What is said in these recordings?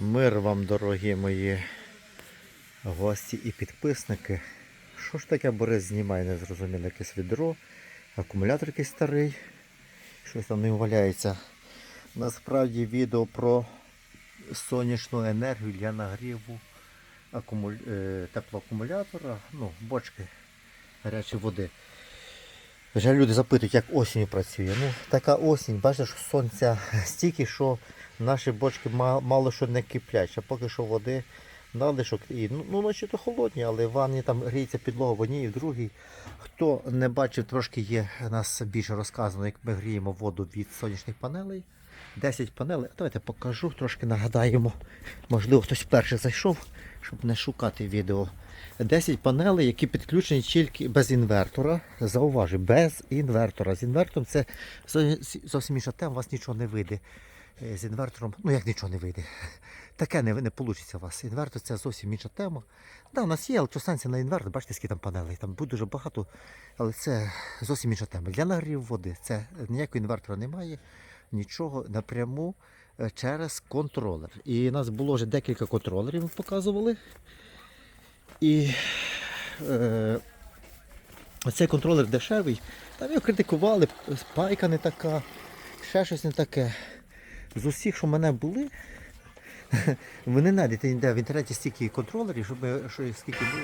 Мир вам, дорогі мої гості і підписники. Що ж таке Борис знімає, не зрозуміло, якесь відро, акумулятор якийсь старий, щось там не валяється. Насправді відео про сонячну енергію для нагріву акуму... е, теплоакумулятора, ну, бочки гарячої води. Вже люди запитують, як осінь працює. Ну, така осінь, бачите, що сонця стільки, що наші бочки мало що не киплять, а поки що води надлишок. І, ну, ну, ночі то холодні, але в ванні там гріється підлога в одній і в другій. Хто не бачив, трошки є нас більше розказано, як ми гріємо воду від сонячних панелей. 10 панелей. Давайте покажу, трошки нагадаємо. Можливо, хтось вперше зайшов, щоб не шукати відео. 10 панелей, які підключені тільки без інвертора. Зауважу, без інвертора. З інвертором це зовсім інша тема, у вас нічого не вийде. Е, З інвертором, ну як нічого не вийде. Таке не, не вийде у вас. Інвертор це зовсім інша тема. Да, у нас є електростанція на інвертор, бачите, скільки там панелей, там буде дуже багато, але це зовсім інша тема. Для нагріву води це ніякого інвертора немає, нічого напряму е, через контролер. І у нас було вже декілька контролерів, ми показували. І е, цей контролер дешевий. Там його критикували, спайка не така, ще щось не таке. З усіх, що в мене були, ви не знайдете ніде в інтернеті стільки контролерів, щоб ми, що, скільки, ми,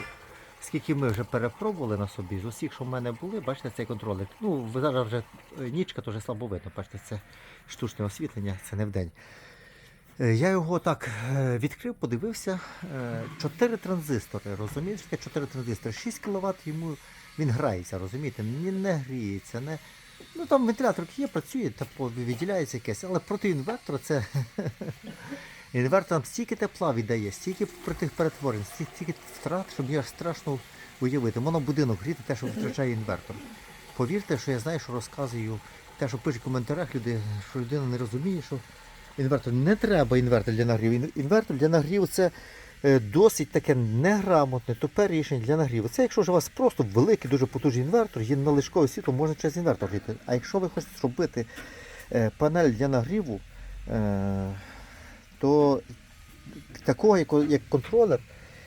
скільки ми вже перепробували на собі. З усіх, що в мене були, бачите, цей контролер. Ну, зараз вже е, нічка, то вже слабо видно. Бачите, це штучне освітлення, це не вдень. Е, Я його так е, відкрив, подивився. Чотири транзистори, розумієш, таке чотири транзистори. 6 кВт йому він грається, розумієте? Не гріється, не. Ну там вентилятор є, працює, тепло виділяється якесь, але проти інвертора це. Інвертор там стільки тепла віддає, стільки при тих перетворень, стільки, втрат, що мені страшно уявити. Воно будинок гріти, те, що витрачає інвертор. Повірте, що я знаю, що розказую, те, що пишуть в коментарях люди, що людина не розуміє, що інвертор не треба інвертор для нагріву. Інвертор для нагріву це досить таке неграмотне, тупе рішення для нагріву. Це якщо ж у вас просто великий, дуже потужний інвертор, є налишкове світло, можна через інвертор жити. А якщо ви хочете зробити е, панель для нагріву, е, то такого, як, контролер,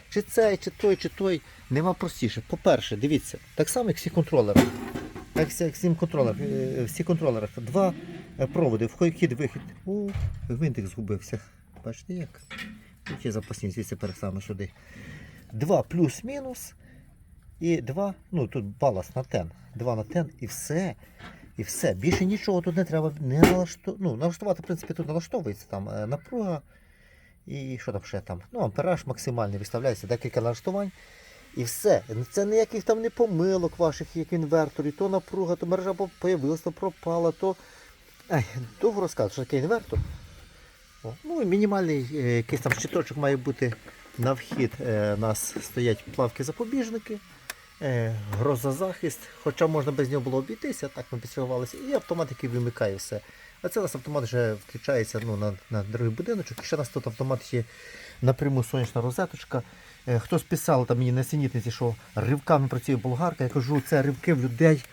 чи цей, чи той, чи той, нема простіше. По-перше, дивіться, так само, як всі контролери. Як всі контролери, е, всі контролери. Два е, проводи, вхід, вихід. У, гвинтик згубився. Бачите як? Є запасні, звідси пересаме сюди. Два плюс-мінус. І два, ну тут балас на тен. Два на тен і все. І все. Більше нічого тут не треба не налашту... ну, налаштувати, в принципі, тут налаштовується там е, напруга. І що там ще там? Ну, ампераж максимальний виставляється, декілька налаштувань. І все. Це ніяких там не помилок ваших, як в інверторі, то напруга, то мережа по- появилась, то пропала, то. Ай, довго розказую, що таке інвертор. О, ну і мінімальний е, якийсь там щиточок має бути на вхід. Е, у нас стоять плавки-запобіжники, е, грозозахист, хоча можна без нього було обійтися, так ми підстрахувалися, і автомат, який вимикає все. А це у нас автомат вже включається ну, на, на другий будиночок. І ще у нас тут автомат є напряму сонячна розеточка. Е, Хтось писав там мені на синітниці, що ривками працює болгарка. Я кажу, це ривки в людей.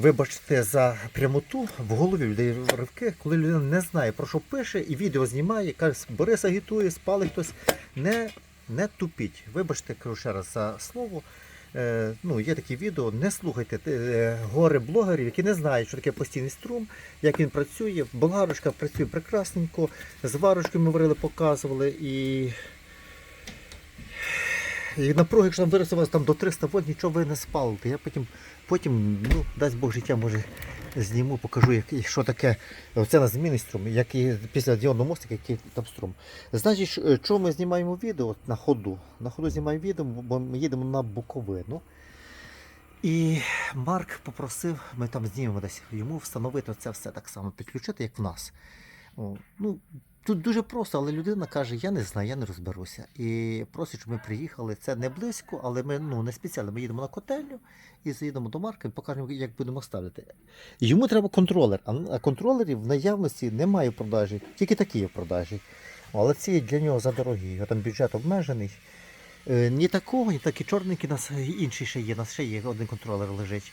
Вибачте за прямоту в голові людей ривки, коли людина не знає про що пише і відео знімає, каже, Борис агітує, спали хтось. Не, не тупіть. Вибачте, кажу ще раз за слово. Е, ну, є такі відео, не слухайте е, гори блогерів, які не знають, що таке постійний струм, як він працює. Болгарочка працює прекрасненько, з варочкою ми варили, показували і. І напруга, якщо там виросте у вас там до 300 вольт, нічого ви не спалите. Я потім, потім ну, дасть Бог життя, може зніму, покажу, як, що таке. Оце на змінний струм, як і після діодного мостика, який там струм. Значить, що- е, чому ми знімаємо відео на ходу? На ходу знімаємо відео, бо ми їдемо на Буковину. І Марк попросив, ми там знімемо десь йому встановити це все так само, підключити, як в нас. Ну, тут дуже просто, але людина каже, я не знаю, я не розберуся. І просить, щоб ми приїхали. Це не близько, але ми ну, не спеціально. Ми їдемо на котельню і заїдемо до Марка і покажемо, як будемо ставити. Йому треба контролер, а контролерів в наявності немає в продажі, тільки такі є в продажі. Але ці для нього задорогі, його там бюджет обмежений. Е, Ні такого, ні такі чорненькі, у нас інший ще є, у нас ще є один контролер лежить.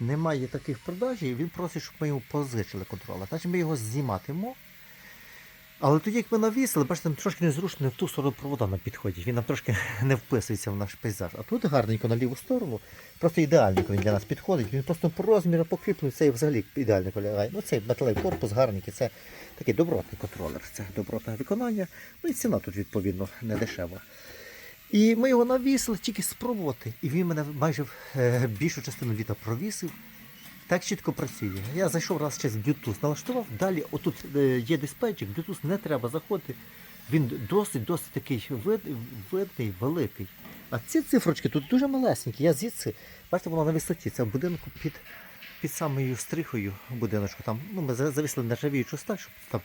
Немає таких продажів, він просить, щоб ми йому позичили контролер. Значить ми його зніматимо. Але тоді, як ми навісили, бачите, там трошки незручно не в ту сторону провода нам підходять. Він нам трошки не вписується в наш пейзаж. А тут гарненько на ліву сторону, просто ідеальненько він для нас підходить. Він просто по розміру покріплений, цей взагалі ідеально полягає. Ну цей металевий корпус гарненький, це такий добротний контролер, це добротне виконання. Ну і ціна тут відповідно не дешева. І ми його навісили тільки спробувати. І він мене майже е, більшу частину літа провісив. Так чітко працює. Я зайшов раз через Bluetooth, налаштував. Далі отут е, є диспетчик, Bluetooth не треба заходити. Він досить досить такий вид, видний, великий. А ці цифрочки тут дуже малесенькі. Я звідси, бачите, вона на висоті. Це в будинку під, під самою стрихою будиночку. Там, ну, ми за- завісили нержавіючу сталь, щоб там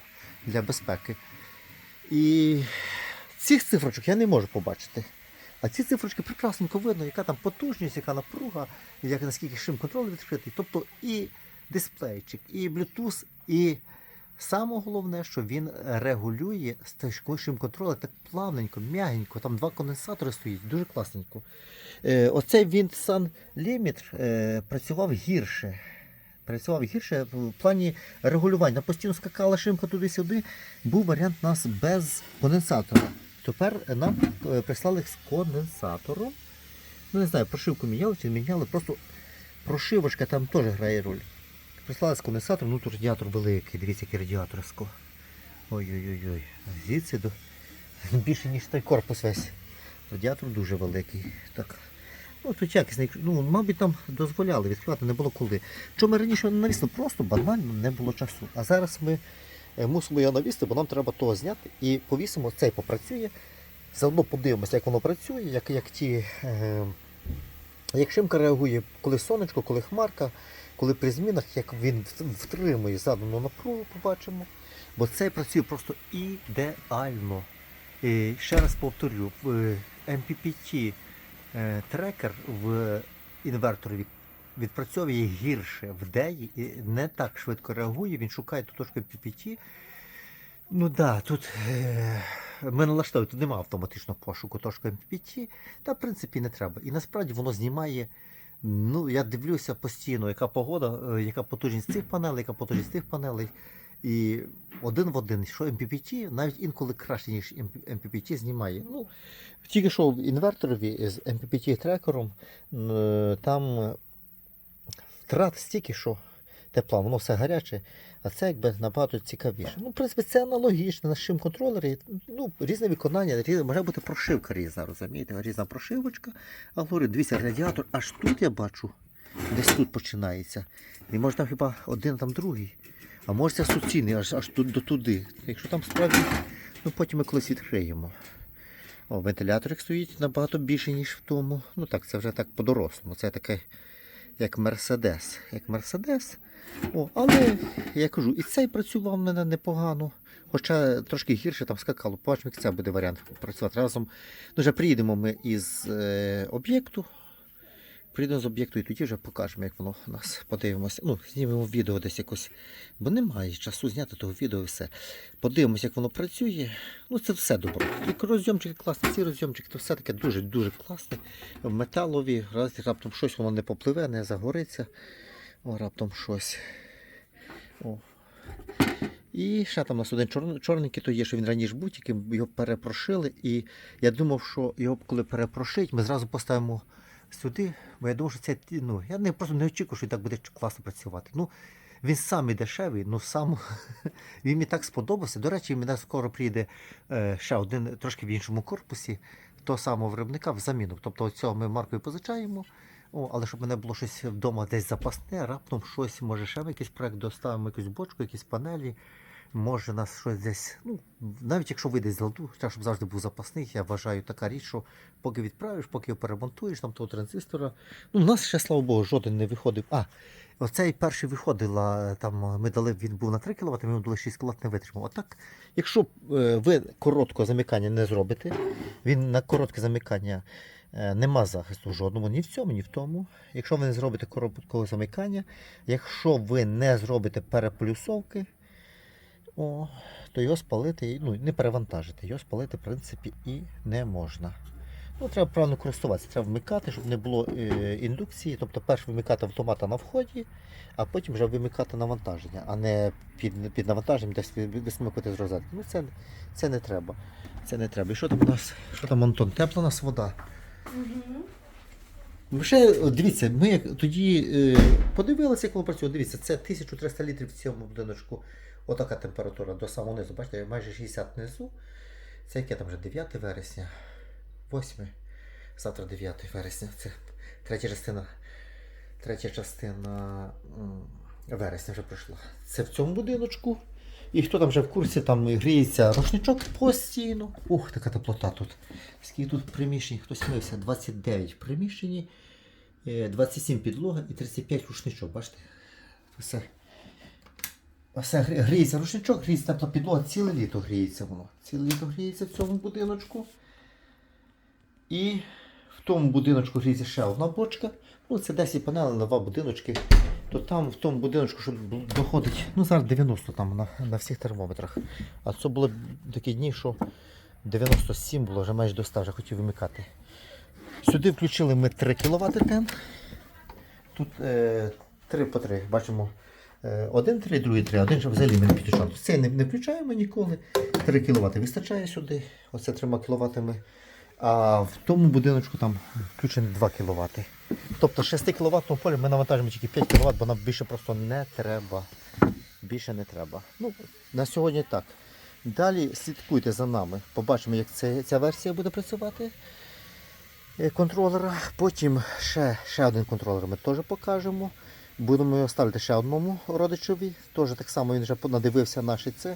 для безпеки. І цих цифрочок я не можу побачити. А ці цифрочки прекрасненько видно, яка там потужність, яка напруга, як наскільки шим контроль відкритий. Тобто і дисплейчик, і Bluetooth, і саме головне, що він регулює шим контроль так плавненько, м'ягенько. Там два конденсатори стоять, дуже класненько. Е, оцей Windsun Limit е, працював гірше. Працював гірше в плані регулювання. Постійно скакала шимка туди-сюди. Був варіант у нас без конденсатора. Тепер нам е, прислали з конденсатором. Ну, не знаю, прошивку міняли чи міняли, просто прошивочка там теж грає роль. Прислали з конденсатором, ну тут радіатор великий, дивіться, який радіатор. Ой-ой-ой. Звідси до більше, ніж той корпус весь. Радіатор дуже великий. Так. Ну, тут якісний, ну, мабуть, там дозволяли відкривати, не було коли. Чому раніше не навісли? Просто банально не було часу. А зараз ми мусимо його навісти, бо нам треба того зняти і повісимо, цей попрацює. Заодно подивимося, як воно працює, як, як ті. Е, як шимка реагує, коли сонечко, коли хмарка, коли при змінах, як він втримує задану напругу, побачимо. Бо цей працює просто ідеально. І ще раз повторю, в е, MPPT е, трекер в інверторі відпрацьовує гірше в DEI і не так швидко реагує, він шукає ту точку MPPT. Ну да, тут е, ми налаштовуємо, тут немає автоматичного пошуку точки MPPT, та в принципі не треба. І насправді воно знімає. Ну, я дивлюся постійно, яка погода, е, яка потужність цих панелей, яка потужність тих панелей. І один в один, що MPPT, навіть інколи краще, ніж MPPT знімає. Ну, тільки що в інверторові з MPPT трекером е, там втрат стільки, що тепла, воно все гаряче, а це якби набагато цікавіше. Ну, в принципі, це аналогічно на шим контролері. Ну, різне виконання, різне, може бути прошивка різна, розумієте? Різна прошивочка. А говорю, дивіться, радіатор, аж тут я бачу, десь тут починається. І може там хіба один, там другий. А може це суцільний, аж аж тут до туди. Якщо там справді, ну потім ми колись відкриємо. О, вентиляторик стоїть набагато більше, ніж в тому. Ну так, це вже так по-дорослому. Це таке, як Мерседес. Як Мерседес. О, але я кажу, і цей працював в мене непогано. Хоча трошки гірше там скакало. Побачимо, як це буде варіант працювати разом. Ну, вже приїдемо ми із е, об'єкту. Приїдемо з об'єкту і тоді вже покажемо, як воно у нас подивимося. Ну, знімемо відео десь якось. Бо немає часу зняти того відео і все. Подивимося, як воно працює. Ну, це все добре. І розйомчики класні, ці розйомчики, то все таке дуже-дуже класне. Металові, раз раптом щось воно не попливе, не загориться. О, раптом щось. О. І ще там у нас один чор... чорненький, то є, що він раніше був, тільки його перепрошили. І я думав, що його коли перепрошить, ми зразу поставимо сюди, бо я думав, що це ну, я не просто не очікував, що так буде класно працювати. Ну, він самий дешевий, ну сам він мені так сподобався. До речі, мене скоро приїде е, ще один трошки в іншому корпусі того самого виробника в заміну. Тобто цього ми маркою позичаємо. О, але щоб мене було щось вдома десь запасне, раптом щось, може ще ми якийсь проект доставимо, якусь бочку, якісь панелі. Може нас щось десь, ну, навіть якщо вийде з ладу, щоб завжди був запасний, я вважаю така річ, що поки відправиш, поки його перемонтуєш, там того транзистора. Ну, у нас ще, слава Богу, жоден не виходив. А, оцей перший виходила, там ми дали, він був на 3 кВт, ми йому дали 6 кВт, не витримав. Отак, якщо е, ви короткого замикання не зробите, він на коротке замикання е, нема захисту жодному, ні в цьому, ні в тому. Якщо ви не зробите короткого замикання, якщо ви не зробите переплюсовки, о, то його спалити, ну, не перевантажити, його спалити, в принципі, і не можна. Ну, треба правильно користуватися, треба вмикати, щоб не було е, індукції. Тобто перш вимикати автомата на вході, а потім вже вимикати навантаження, а не під, під навантаженням десь ви- ви- висмикувати з розетки. Ну це, це не треба. Це не треба. І що там у нас? Що там, Антон? Тепла у нас вода. Ну, Ще дивіться, ми тоді е, подивилися, як воно працює. Дивіться, це 1300 літрів в цьому будиночку. Отака температура до самого низу. Бачите, майже 60 внизу. Це яке там вже 9 вересня, 8. Завтра 9 вересня. Це третя частина. Третя частина вересня вже пройшла. Це в цьому будиночку. І хто там вже в курсі, там гріється рушничок постійно. Ух, така теплота тут. Скільки тут приміщень, хтось мився, 29 в приміщенні, е, 27 підлога і 35 рушничок. Бачите? Все. Все гріється рушничок, гріється тепла підлога, ціле літо гріється воно. Ціле літо гріється в цьому будиночку. І в тому будиночку гріється ще одна бочка. Ну, це 10 панелей на два будиночки. То там в тому будиночку, бу- доходить, ну зараз 90 там на, на всіх термометрах. А це були такі дні, що 97 було, вже майже до 100, вже хотів вимикати. Сюди включили ми 3 кВт тен. Тут е, 3 по 3, бачимо. Один 3, другий 3, один же взагалі ми не підключаємо. Цей не, не включаємо ніколи. 3 кВт вистачає сюди, оце 3 кВт. А в тому будиночку там включені 2 кВт. Тобто 6 кВт полі ми навантажимо тільки 5 кВт, бо нам більше просто не треба. Більше не треба. Ну, на сьогодні так. Далі слідкуйте за нами. Побачимо, як це, ця версія буде працювати е, контролера. Потім ще, ще один контролер ми теж покажемо. Будемо його ставити ще одному родичові. Теж так само він вже надивився наші це.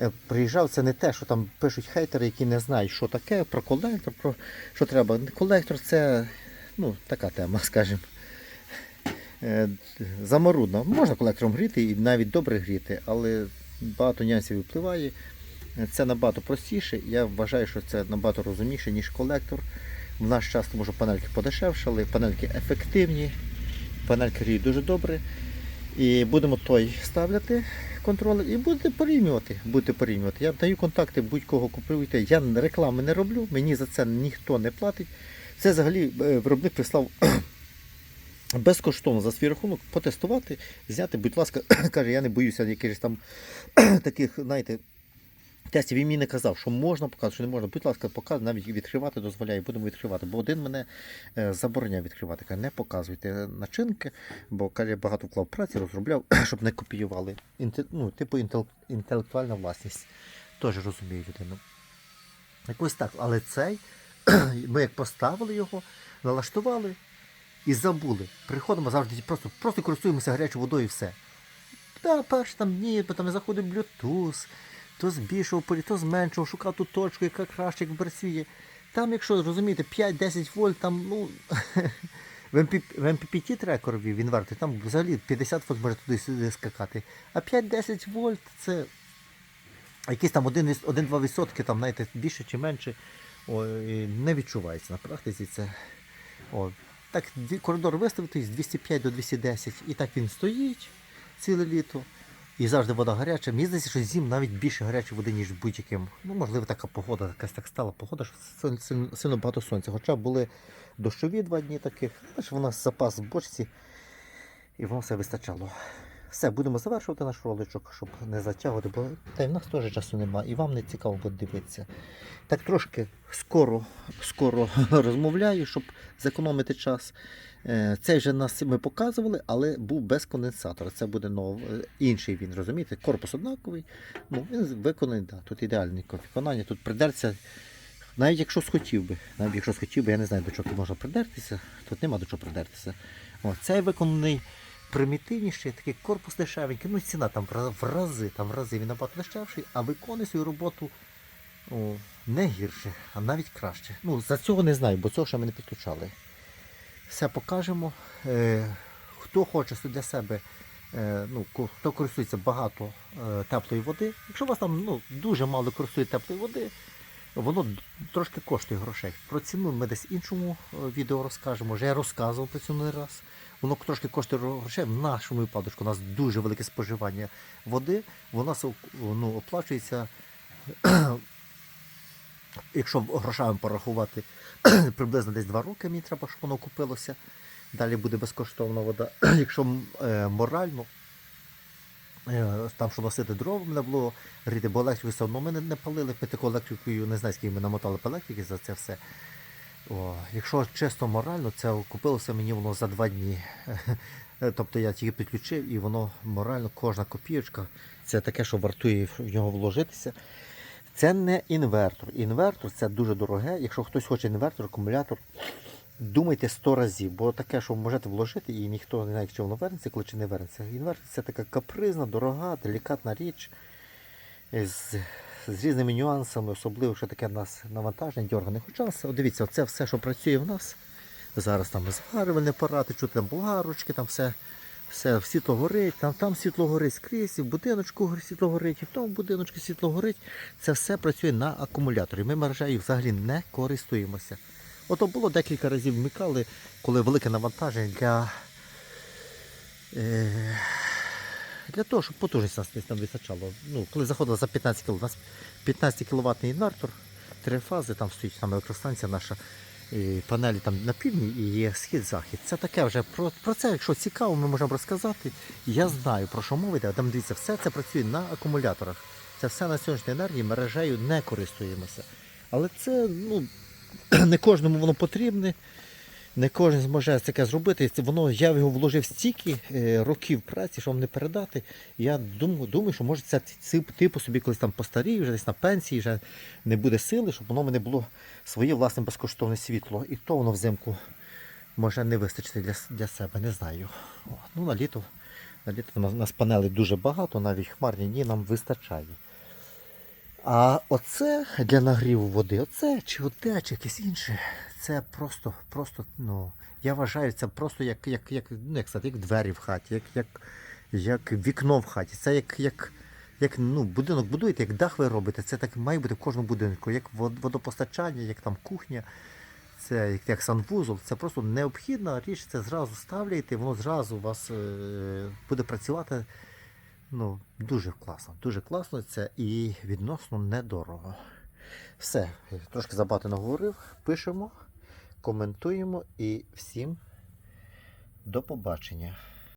Е, Приїжджав, це не те, що там пишуть хейтери, які не знають, що таке, про колектор, про що треба. Колектор це ну, така тема, скажімо. Е, Заморудно. Можна колектором гріти і навіть добре гріти, але багато нюансів випливає. Е, Це набагато простіше. Я вважаю, що це набагато розумніше, ніж колектор. В наш час що панельки подешевшали, панельки ефективні, панельки гріють дуже добре. І будемо той ставляти контролер і будете порівнювати. Будете порівнювати. Я даю контакти, будь-кого купуйте. Я реклами не роблю, мені за це ніхто не платить. Це взагалі е, виробник прислав безкоштовно за свій рахунок потестувати, зняти, будь ласка, каже, я не боюся якихось там таких, знаєте, тестів. Він мені не казав, що можна показати, що не можна. Будь ласка, показуй, навіть відкривати дозволяє, будемо відкривати. Бо один мене е, забороняє відкривати. Каже, не показуйте начинки, бо каже, я багато вклав праці, розробляв, щоб не копіювали. Інте, ну, типу інтел, інтелектуальна власність. Теж розумію людину. Якось так, але цей, ми як поставили його, налаштували і забули. Приходимо завжди просто, просто користуємося гарячою водою і все. Та перші там дні, бо там заходив Bluetooth, то збільшував, полі- то зменшував, шукав ту точку, яка краще, як працює. Там, якщо розумієте, 5-10 вольт, там, ну. В MPPT трекерові в інверторі, там взагалі 50 вольт може туди-сюди скакати. А 5-10 вольт це якісь там 1-2%, там, знаєте, більше чи менше, о, і не відчувається на практиці. Це, о, так, коридор виставити з 205 до 210, і так він стоїть ціле літо. І завжди вода гаряча. Мені здається, що зім навіть більше гарячої води, ніж будь-яким. Ну, можливо, така погода, якась так стала погода, що сильно, багато сонця. Хоча були дощові два дні таких, але ж нас запас в бочці, і воно все вистачало. Все, будемо завершувати наш роличок, щоб не затягувати, бо та й в нас теж часу немає, і вам не цікаво буде дивитися. Так трошки скоро, скоро розмовляю, щоб зекономити час. Е, Цей же нас ми показували, але був без конденсатора. Це буде нов, е, інший він, розумієте? Корпус однаковий. Ну, він виконаний, да, тут ідеальне виконання. Тут придеться, навіть якщо схотів би, навіть якщо схотів би, я не знаю, до чого можна придертися, тут нема до чого придертися. О, цей виконаний примітивніший, такий корпус дешевенький, ну ціна там в рази, там в рази він набагато дешевший, а виконує свою роботу о, не гірше, а навіть краще. Ну, за цього не знаю, бо цього ще ми не підключали. Все покажемо. Е, хто хоче для себе, е, ну, хто користується багато е, теплої води, якщо у вас там ну, дуже мало користує теплої води, воно трошки коштує грошей. Про ціну ми десь іншому е, відео розкажемо. Вже я розказував про ціну не раз. Воно трошки коштує грошей. В нашому випадку у нас дуже велике споживання води. Воно ну, оплачується якщо грошами порахувати, приблизно десь 2 роки мені треба, щоб воно купилося. Далі буде безкоштовна вода. Якщо е, морально, е, там, що носити дрова, мене було рити, бо електрику все одно ми не, не палили, ми таку електрикою, не знаю, скільки ми намотали по електрики за це все. О, якщо чисто морально, це купилося мені воно за два дні. Тобто я тільки підключив і воно морально, кожна копійочка, це таке, що вартує в нього вложитися. Це не інвертор. Інвертор це дуже дороге. Якщо хтось хоче інвертор, акумулятор, думайте 100 разів, бо таке, що можете вложити, і ніхто не знає, чи воно вернеться, коли чи не вернеться. Інвертор це така капризна, дорога, делікатна річ з, з різними нюансами, особливо, що таке в нас навантаження, дьоргане. Хоча, дивіться, це все, що працює в нас. Зараз там зварювальні апарати, чути там булгарочки, там все, все світло горить, там, там світло горить скрізь, і в будиночку світло горить, і в тому будиночку світло горить. Це все працює на акумуляторі. Ми мережею взагалі не користуємося. Ото було декілька разів вмикали, коли велике навантаження для, е, для того, щоб потужність нас десь там вистачало. Ну, коли заходило за 15 кВт, у нас 15 кВт інвертор, три фази, там стоїть там електростанція наша, і панелі там на півдні і є схід-захід. Це таке вже про, про це, якщо цікаво, ми можемо розказати. Я знаю про що мова йде. Там дивіться, все це працює на акумуляторах. Це все на сонячній енергії мережею не користуємося. Але це ну, не кожному воно потрібне. Не кожен зможе таке зробити. Воно, я його вложив стільки е, років праці, що вам не передати. Я думаю, думаю, що може це типу собі колись там постарію, вже десь на пенсії, вже не буде сили, щоб воно мене було своє власне безкоштовне світло. І то воно взимку може не вистачити для, для себе, не знаю. О, ну на літо, на літо у нас панелей дуже багато, навіть хмарні дні нам вистачає. А оце для нагріву води, оце чи оте, чи якесь інше, це просто, просто, ну, я вважаю, це просто як, як, як, ну, як, як двері в хаті, як, як, як вікно в хаті. Це як, як, як ну, будинок будуєте, як дах ви робите. Це так має бути в кожному будинку, як водопостачання, як там кухня, це як, як санвузол. Це просто необхідна річ, це зразу ставляєте, воно зразу у вас е, буде працювати. Ну, дуже класно, дуже класно це і відносно недорого. Все, трошки забагато наговорив. Пишемо, коментуємо і всім до побачення.